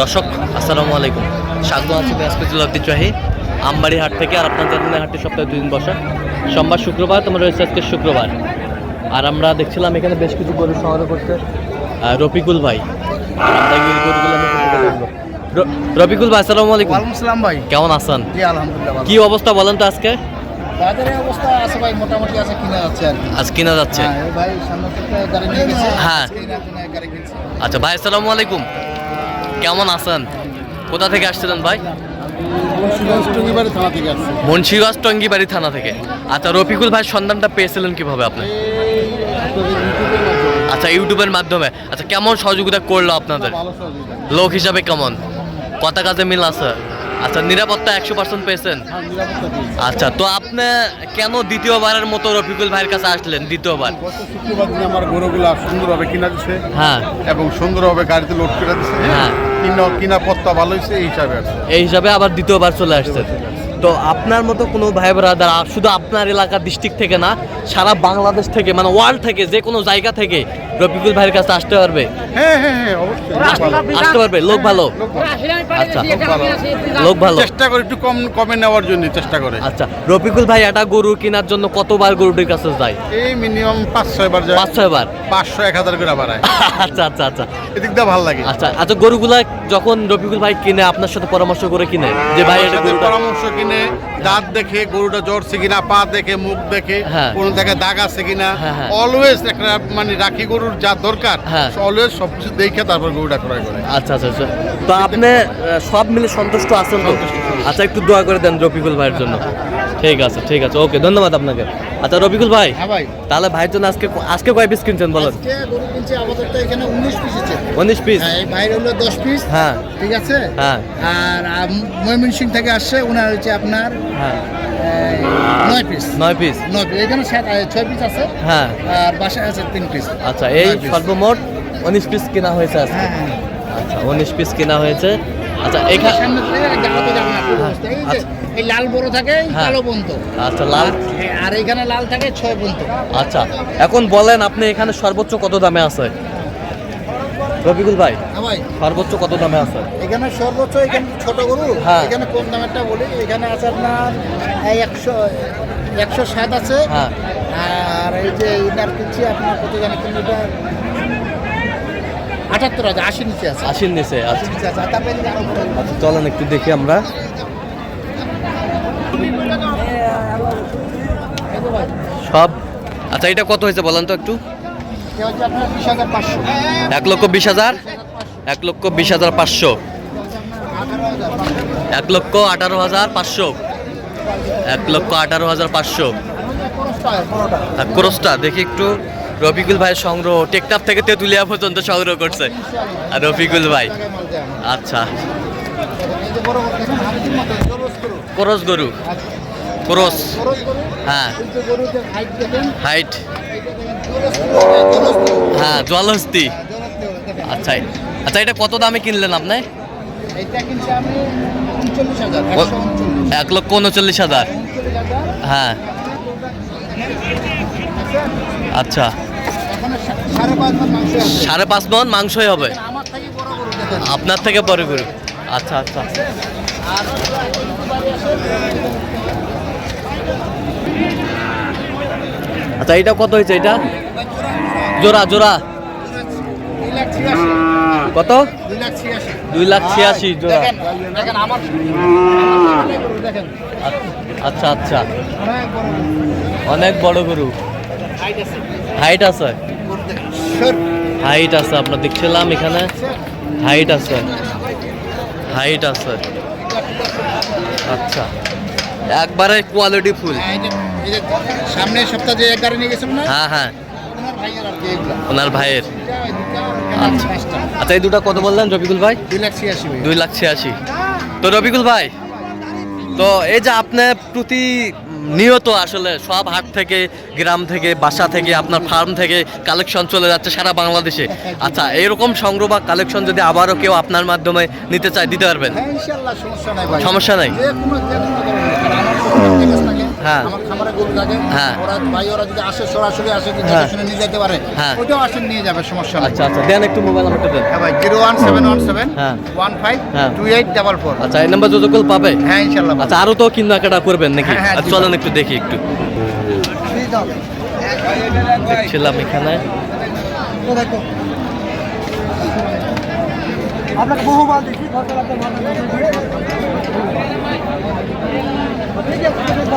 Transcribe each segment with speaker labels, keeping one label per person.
Speaker 1: দর্শক আসসালামু আলাইকুম। স্বাগত আছি ব্যাসপতি ঐতিহ্যবাহী আমবাড়ি হাট থেকে আর আপনার জানেন হাটটি সপ্তাহে দুদিন বসা। সোমবার শুক্রবার তোমার রয়েছে আজকে শুক্রবার। আর আমরা দেখছিলাম এখানে বেশ কিছু গরু সংগ্রহ করতে রফিকুল ভাই। রফিকুল ভাই আসসালামু আলাইকুম।
Speaker 2: ওয়ালাইকুম ভাই।
Speaker 1: কেমন আছেন?
Speaker 2: জি আলহামদুলিল্লাহ
Speaker 1: কি অবস্থা বলেন তো আজকে?
Speaker 2: বাজারের অবস্থা আছে ভাই মোটামুটি আছে কিনা যাচ্ছে আর
Speaker 1: আজ কিনা যাচ্ছে?
Speaker 2: হ্যাঁ ভাই সামনে গাড়ি নিয়ে গেছে।
Speaker 1: হ্যাঁ। আচ্ছা ভাই আসসালামু আলাইকুম। কেমন আছেন? কোথা থেকে আসছিলেন ভাই?
Speaker 2: মুন্সিগঞ্জ টুঙ্গিবাড়ি থানা থেকে।
Speaker 1: আচ্ছা রফিকুল ভাই সন্ধানটা পেয়েছিলেন কীভাবে আপনি? আচ্ছা ইউটিউবের মাধ্যমে। আচ্ছা কেমন সহযোগিতা করল আপনাদের? লোক হিসাবে কেমন? কথা কাজে মিল আছে? আচ্ছা নিরাপত্তা একশো পার্সেন্ট পেয়েছেন? আচ্ছা তো আপনি কেন দ্বিতীয়বারের মতো রফিকুল ভাইয়ের কাছে আসলেন দ্বিতীয়বার?
Speaker 2: গত শুক্রবার দিন আমার গরুগুলা সুন্দরভাবে কিনা দিছে
Speaker 1: হ্যাঁ।
Speaker 2: এবং সুন্দরভাবে গাড়িতে লোড করে দিছে।
Speaker 1: হ্যাঁ।
Speaker 2: কিনা পত্তা ভালো হয়েছে এই হিসাবে
Speaker 1: এই হিসাবে আবার দ্বিতীয়বার চলে আসছেন তো আপনার মতো কোনো ভাই ব্রাদার শুধু আপনার এলাকা ডিস্ট্রিক্ট থেকে না সারা বাংলাদেশ থেকে মানে ওয়ার্ল্ড থেকে যে কোনো জায়গা থেকে রফিকুল ভাইয়ের কাছে আসতে পারবে?
Speaker 2: হ্যাঁ হ্যাঁ হ্যাঁ অবশ্যই।
Speaker 1: আসতে পারবে লোক ভালো। আচ্ছা
Speaker 2: লোক ভালো। চেষ্টা করে একটু কম কমে নেওয়ার জন্য চেষ্টা করে।
Speaker 1: আচ্ছা রফিকুল ভাই একটা গরু কেনার জন্য কতবার গরুটির কাছে যায়?
Speaker 2: এই মিনিমাম পাঁচ ছয় বার যায়।
Speaker 1: পাঁচ ছয় বার?
Speaker 2: পাঁচশো এক হাজার করে বাড়ায়।
Speaker 1: আচ্ছা আচ্ছা আচ্ছা।
Speaker 2: এদিক দিয়ে ভালো লাগে।
Speaker 1: আচ্ছা আচ্ছা গরুগুলা যখন রফিকুল ভাই কিনে আপনার সাথে পরামর্শ করে কিনে যে ভাই এটা
Speaker 2: পরামর্শ কিনে দাঁত দেখে গরুটা জ্বরছে কিনা পা দেখে মুখ দেখে
Speaker 1: হ্যাঁ।
Speaker 2: কোন জায়গায় দাগ আছে কিনা
Speaker 1: হ্যাঁ, হ্যাঁ।
Speaker 2: অলওয়েজ একটা মানে রাখি গরুর যা দরকার
Speaker 1: অলওয়েজ
Speaker 2: অলওয়েজ সবকিছু দেখে তারপর গরুটা ক্রয় করে।
Speaker 1: আচ্ছা আচ্ছা আচ্ছা। তো আপনি সব মিলে সন্তুষ্ট আছেন তো? আচ্ছা একটু দোয়া করে দেন রফিকুল ভাইয়ের জন্য। ঠিক আছে ঠিক আছে। ওকে ধন্যবাদ আপনাকে। আচ্ছা রবিকুল ভাই
Speaker 2: হ্যাঁ ভাই।
Speaker 1: তাহলে ভাইয়ের জন্য আজকে আজকে কয় পিস কিনছেন বলেন?
Speaker 2: আজকে গরু কিনছে আপাতত এখানে উনিশ পিস আছে।
Speaker 1: পিস
Speaker 2: হ্যাঁ এই ভাইয়ের হলো দশ পিস
Speaker 1: হ্যাঁ।
Speaker 2: ঠিক আছে?
Speaker 1: হ্যাঁ।
Speaker 2: আর ময়মনসিং থেকে আসছে ওনার হচ্ছে আপনার
Speaker 1: হ্যাঁ।
Speaker 2: নয় পিস
Speaker 1: নয় পিস
Speaker 2: নয় পিস এখানে ছয় পিস আছে।
Speaker 1: হ্যাঁ।
Speaker 2: আর বাসায় আছে তিন পিস
Speaker 1: আচ্ছা এই সর্বমোট উনিশ পিস কেনা হয়েছে আজকে?
Speaker 2: হ্যাঁ হ্যাঁ।
Speaker 1: আচ্ছা উনিশ পিস কেনা হয়েছে। আচ্ছা এখানে
Speaker 2: এই লাল বড় থাকে
Speaker 1: হ্যাঁ।
Speaker 2: কালো বন্ত
Speaker 1: আচ্ছা লাল?
Speaker 2: আর এখানে লাল থাকে ছয় বন্ত
Speaker 1: আচ্ছা এখন বলেন আপনি এখানে সর্বোচ্চ কত দামে আছে? রফিকুল ভাই
Speaker 2: হ্যাঁ ভাই।
Speaker 1: সর্বোচ্চ কত দামে আছে?
Speaker 2: এখানে সর্বোচ্চ এখানে ছোট গরু
Speaker 1: হ্যাঁ।
Speaker 2: এখানে কম দামেরটা বলি এখানে আছে আপনার একশো একশো সাত আছে।
Speaker 1: হ্যাঁ।
Speaker 2: আর এই যে ইনার কিনছি আপনার কত জানি কিলোমিটার আটাত্তর নিচে আছে।
Speaker 1: আশির নিচে আচ্ছা।
Speaker 2: নিচে আছে। আরও বড়।
Speaker 1: আচ্ছা চলেন একটু দেখি আমরা
Speaker 2: এই যে ভাই,
Speaker 1: সব। আচ্ছা এটা কত হয়েছে বলেন তো একটু? এক লক্ষ বিশ হাজার? এক লক্ষ বিশ হাজার পাঁচশো। এক লক্ষ আঠারো হাজার পাঁচশো। এক লক্ষ আঠারো হাজার পাঁচশো। ক্রসটা দেখি একটু। রফিকুল ভাইয়ের সংগ্রহ টেকটাপ থেকে তেঁতুলিয়া পর্যন্ত সংগ্রহ করছে। আর রফিকুল ভাই। আচ্ছা। ক্রস গরু। ক্রস। হ্যাঁ। হাইট। হ্যাঁ জলহস্তি। আচ্ছা আচ্ছা এটা কত দামে কিনলেন আপনি। এক লক্ষ উনচল্লিশ হাজার। হ্যাঁ। আচ্ছা।
Speaker 2: সাড়ে পাঁচ
Speaker 1: মন মাংসই হবে।
Speaker 2: আমার থেকে বড় গরু।
Speaker 1: আপনার আচ্ছা আচ্ছা। আচ্ছা এটা কত হয়েছে এটা জোড়া জোড়া কত
Speaker 2: দুই লাখ ছিয়াশি।
Speaker 1: জোড়া। আচ্ছা আচ্ছা
Speaker 2: অনেক বড় গরু।
Speaker 1: হাইট আছে. হাইট আছে, আপনার দেখছিলাম এখানে হাইট আছে হাইট আছে আচ্ছা একবারে কোয়ালিটি ফুল
Speaker 2: সামনের সপ্তাহে যে এক গাড়ি নিয়ে গেছিলাম না?
Speaker 1: হ্যাঁ হ্যাঁ।
Speaker 2: ওনার ভাইয়ের
Speaker 1: আচ্ছা। আচ্ছা এই দুটো কত বললেন রবিকুল ভাই?
Speaker 2: দুই লাখ ছিয়াশি
Speaker 1: দুই লাখ ছিয়াশি। তো রবিকুল ভাই তো এই যে আপনি প্রতি নিয়ত আসলে সব হাট থেকে গ্রাম থেকে বাসা থেকে আপনার ফার্ম থেকে কালেকশন চলে যাচ্ছে সারা বাংলাদেশে। আচ্ছা এরকম সংগ্রহ বা কালেকশন যদি আবারও কেউ আপনার মাধ্যমে নিতে চায় দিতে পারবেন?
Speaker 2: হ্যাঁ সমস্যা নাই
Speaker 1: সমস্যা নাই? হ্যাঁ।
Speaker 2: আমার খামারে গরু থাকে
Speaker 1: হ্যাঁ।
Speaker 2: ওরা ভাই ওরা যদি আসে সরাসরি আসে দেখে
Speaker 1: হ্যাঁ।
Speaker 2: শুনে নিয়ে যেতে পারে
Speaker 1: হ্যাঁ।
Speaker 2: ওইটাও আসে নিয়ে যাবে সমস্যা নেই
Speaker 1: আচ্ছা আচ্ছা দেন একটু মোবাইল নাম্বারটা দেন
Speaker 2: হ্যাঁ ভাই zero one seven one seven
Speaker 1: হ্যাঁ।
Speaker 2: One five. Two eight double four
Speaker 1: আচ্ছা এই নাম্বার যোগাযোগ করলে পাবে
Speaker 2: হ্যাঁ ইনশাল্লাহ
Speaker 1: আচ্ছা আরও তো কেনাকাটা করবেন নাকি আচ্ছা। চলেন একটু দেখি একটু দেখছিলাম এখানে
Speaker 3: আপনাকে বহুবার দেখি ফসল আপনার ভালো আপনার ভাইকে দেখে মাঠে থেকে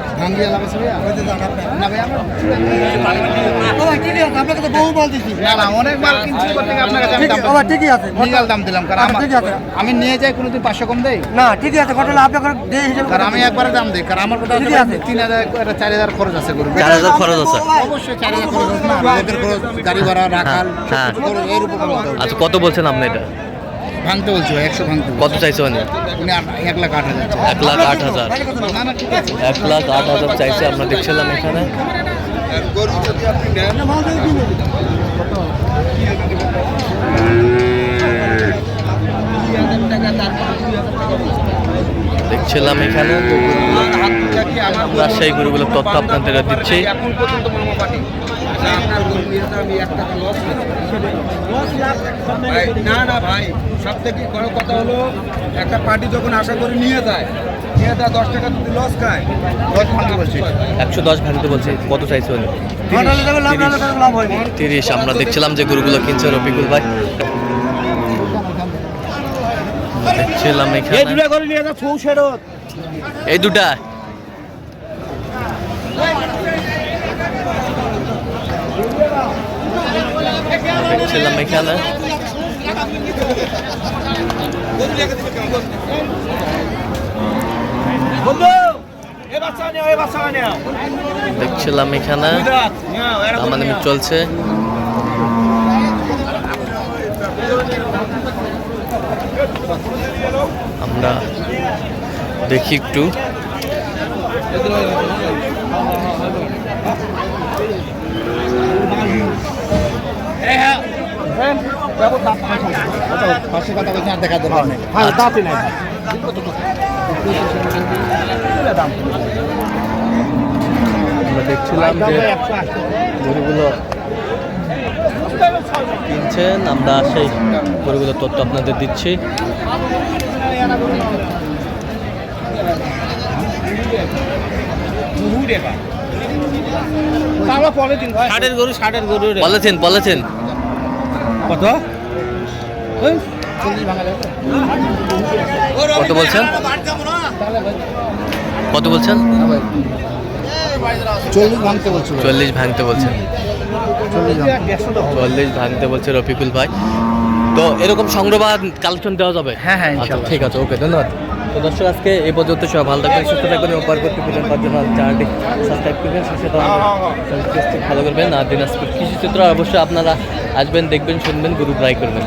Speaker 2: আপনার আমি
Speaker 3: আচ্ছা।
Speaker 2: আমি নিয়ে যাই কোনোদিন পাঁচশো কম দেই?
Speaker 3: না ঠিকই আছে ঘটনা আপনাকে
Speaker 2: কারণ আমি একবারে দাম দিই কারণ আমার কথা। তিন হাজার চার হাজার খরচ আছে
Speaker 1: চার হাজার খরচ আছে।
Speaker 2: অবশ্যই চার হাজার খরচ গাড়ি ভাড়া রাখাল
Speaker 1: হ্যাঁ।
Speaker 2: উপর
Speaker 1: আচ্ছা কত বলছেন আপনি এটা?
Speaker 2: ভাঙতে বলছো একশো ভাঙতে।
Speaker 1: কত চাইছো মানে
Speaker 2: এক লাখ আট হাজার।
Speaker 1: এক লাখ আট হাজার এক লাখ আট হাজার চাইছে আমরা দেখছিলাম এখানে
Speaker 3: মাল
Speaker 1: দেখছিলাম এখানে সেই গরুগুলোর তথ্য আপনাদের দিচ্ছি।
Speaker 4: না না ভাই সব থেকে বড় কথা হলো একটা পার্টি যখন আশা করে নিয়ে যায় নিয়ে যায় দশ টাকা যদি লস খায়
Speaker 2: লস ভাঙতে বলছি।
Speaker 1: একশো দশ ভাঙতে বলছে কত চাইছে
Speaker 3: হলে?
Speaker 1: তিরিশ আমরা দেখছিলাম যে গরুগুলো কিনছে রফিকুল ভাই। দেখছিলাম এখানে। এই দুটা দেখছিলাম এখানে। দেখছিলাম এখানে। আমাদের চলছে। আমরা দেখি একটু।
Speaker 2: দেখা
Speaker 1: দেখছিলাম যে গরুগুলো কিনছেন আমরা সেই গরুগুলোর তথ্য আপনাদের দিচ্ছি।
Speaker 4: ষাটের গরু ষাটের গরু
Speaker 1: বলেছেন বলেছেন।
Speaker 4: কত?
Speaker 1: বলছেন? কত বলছেন?
Speaker 2: চল্লিশ ভাঙতে বলছি। ভাই।
Speaker 1: চল্লিশ ভাঙতে বলছেন।
Speaker 2: চল্লিশ ভাঙতে।
Speaker 1: বলছে রফিকুল ভাই। তো এরকম সংগ্রহবাদ কালেকশন দেওয়া যাবে?
Speaker 2: হ্যাঁ, হ্যাঁ,
Speaker 1: আচ্ছা, ঠিক আছে ওকে ধন্যবাদ। তো দর্শক আজকে এই পর্যন্ত সব ভালো থাকবেন সুস্থ থাকবেন এবং পরবর্তী পাওয়ার জন্য চ্যানেলটি সাবস্ক্রাইব করবেন সুস্থ ভালো করবেন। আর দিনাজপুর কৃষি চিত্র অবশ্যই আপনারা আসবেন দেখবেন শুনবেন গুরু ট্রাই করবেন।